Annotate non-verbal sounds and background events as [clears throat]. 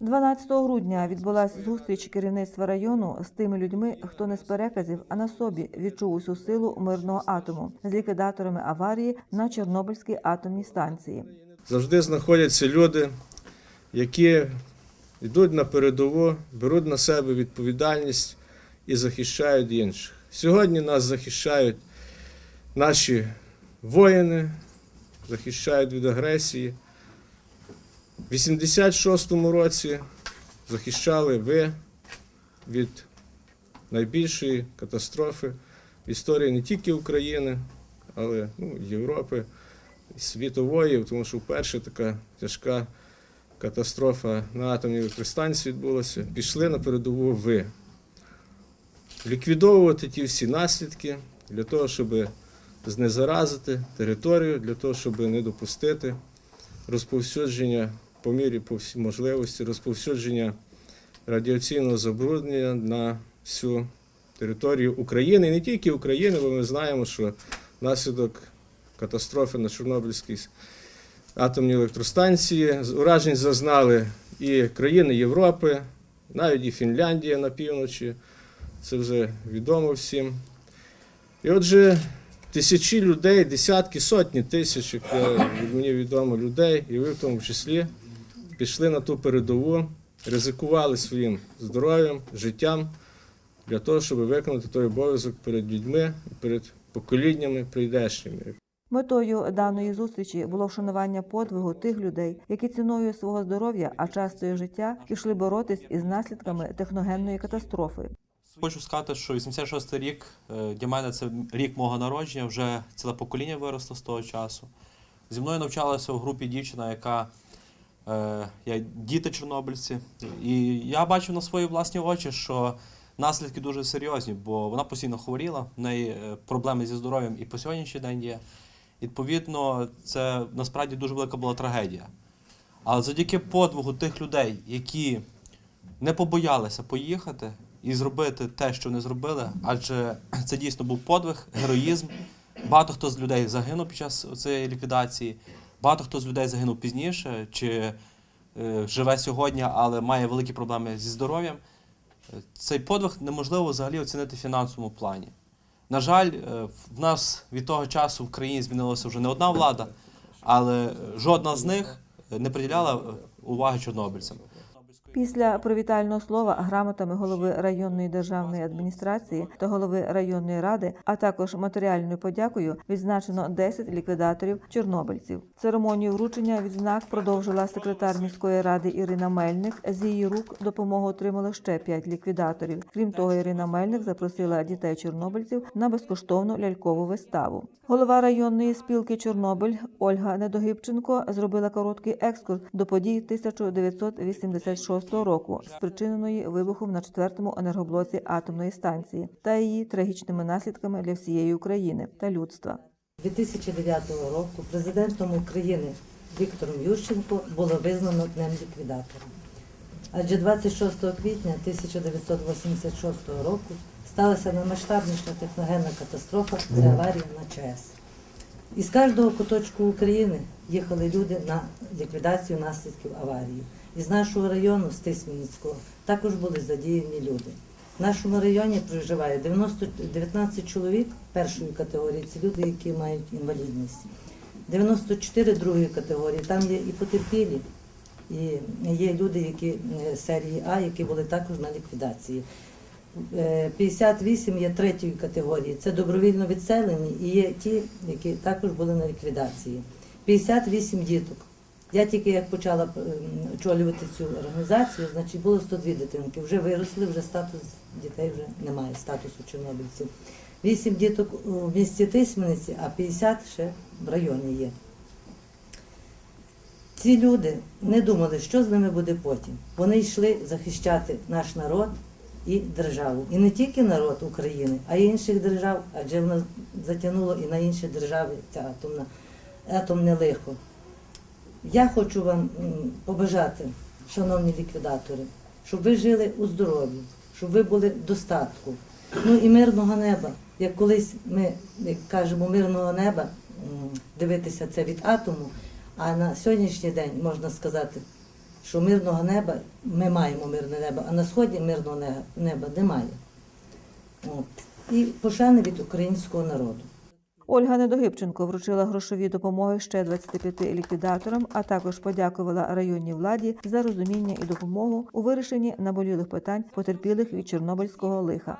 12 грудня відбулася зустріч керівництва району з тими людьми, хто не з переказів, а на собі відчув усю силу мирного атому з ліквідаторами аварії на Чорнобильській атомній станції. Завжди знаходяться люди, які йдуть на передову, беруть на себе відповідальність і захищають інших. Сьогодні нас захищають наші воїни, захищають від агресії. В 86-му році захищали ви від найбільшої катастрофи в історії не тільки України, але ну, Європи світової, тому що вперше така тяжка катастрофа на атомній електростанції відбулася. Пішли на передову ви. Ліквідовувати ті всі наслідки для того, щоб знезаразити територію, для того, щоб не допустити розповсюдження по мірі можливості, розповсюдження радіаційного забруднення на всю територію України, і не тільки України, бо ми знаємо, що внаслідок катастрофи на Чорнобильській атомній електростанції. Уражень зазнали і країни Європи, навіть і Фінляндія на півночі. Це вже відомо всім. І отже, тисячі людей, десятки, сотні тисяч, як мені відомо, людей, і ви в тому числі, пішли на ту передову, ризикували своїм здоров'ям, життям для того, щоб виконати той обов'язок перед людьми, перед поколіннями прийдешніми. Метою даної зустрічі було вшанування подвигу тих людей, які ціною свого здоров'я, а часто і життя, пішли боротись із наслідками техногенної катастрофи. Хочу сказати, що 86 рік е, для мене це рік мого народження, вже ціле покоління виросло з того часу. Зі мною навчалася у групі дівчина, яка я діти чорнобильці. І я бачив на свої власні очі, що наслідки дуже серйозні, бо вона постійно хворіла, в неї е, проблеми зі здоров'ям і по сьогоднішній день є. Відповідно, це насправді дуже велика була трагедія. Але завдяки подвигу тих людей, які не побоялися поїхати і зробити те, що вони зробили, адже [clears throat] це дійсно був подвиг, героїзм. Багато хто з людей загинув під час цієї ліквідації, багато хто з людей загинув пізніше, чи е, живе сьогодні, але має великі проблеми зі здоров'ям. Е, Цей подвиг неможливо взагалі оцінити в фінансовому плані. На жаль, е, в нас від того часу в країні змінилася вже не одна влада, але жодна з них не приділяла уваги чорнобильцям. Після привітального слова грамотами голови районної державної адміністрації та голови районної ради, а також матеріальною подякою відзначено 10 ліквідаторів чорнобильців. Церемонію вручення відзнак продовжила секретар міської ради Ірина Мельник. З її рук допомогу отримали ще 5 ліквідаторів. Крім того, Ірина Мельник запросила дітей чорнобильців на безкоштовну лялькову виставу. Голова районної спілки Чорнобиль Ольга Недогибченко зробила короткий екскурс до подій 1986 року, спричиненої вибухом на четвертому енергоблоці атомної станції та її трагічними наслідками для всієї України та людства. 2009 року президентом України Віктором Ющенко було визнано Днем ліквідатора. Адже 26 квітня 1986 року сталася наймасштабніша техногенна катастрофа це аварія на ЧАЕС. Із кожного куточку України їхали люди на ліквідацію наслідків аварії. Із нашого району, з Тисмінського, також були задіяні люди. В нашому районі проживає 90, 19 чоловік першої категорії, це люди, які мають інвалідність. 94 другої категорії, там є і потерпілі, і є люди, які е, серії А, які були також на ліквідації. Е, 58 є третьої категорії, це добровільно відселені, і є ті, які також були на ліквідації. 58 діток. Я тільки як почала очолювати цю організацію, значить було 102 дитинки. Вже виросли, вже статус дітей вже немає, статусу чорнобильців. 8 діток у місті Тисмениці, а 50 ще в районі є. Ці люди не думали, що з ними буде потім. Вони йшли захищати наш народ і державу. І не тільки народ України, а й інших держав, адже воно затягнуло і на інші держави атомна, атомне лихо. Я хочу вам побажати, шановні ліквідатори, щоб ви жили у здоров'ї, щоб ви були в достатку. Ну і мирного неба. Як колись ми як кажемо мирного неба, дивитися це від атому, а на сьогоднішній день можна сказати, що мирного неба ми маємо мирне небо, а на сході мирного неба немає. От. І пошани від українського народу. Ольга Недогибченко вручила грошові допомоги ще 25 ліквідаторам, а також подякувала районній владі за розуміння і допомогу у вирішенні наболілих питань потерпілих від Чорнобильського лиха.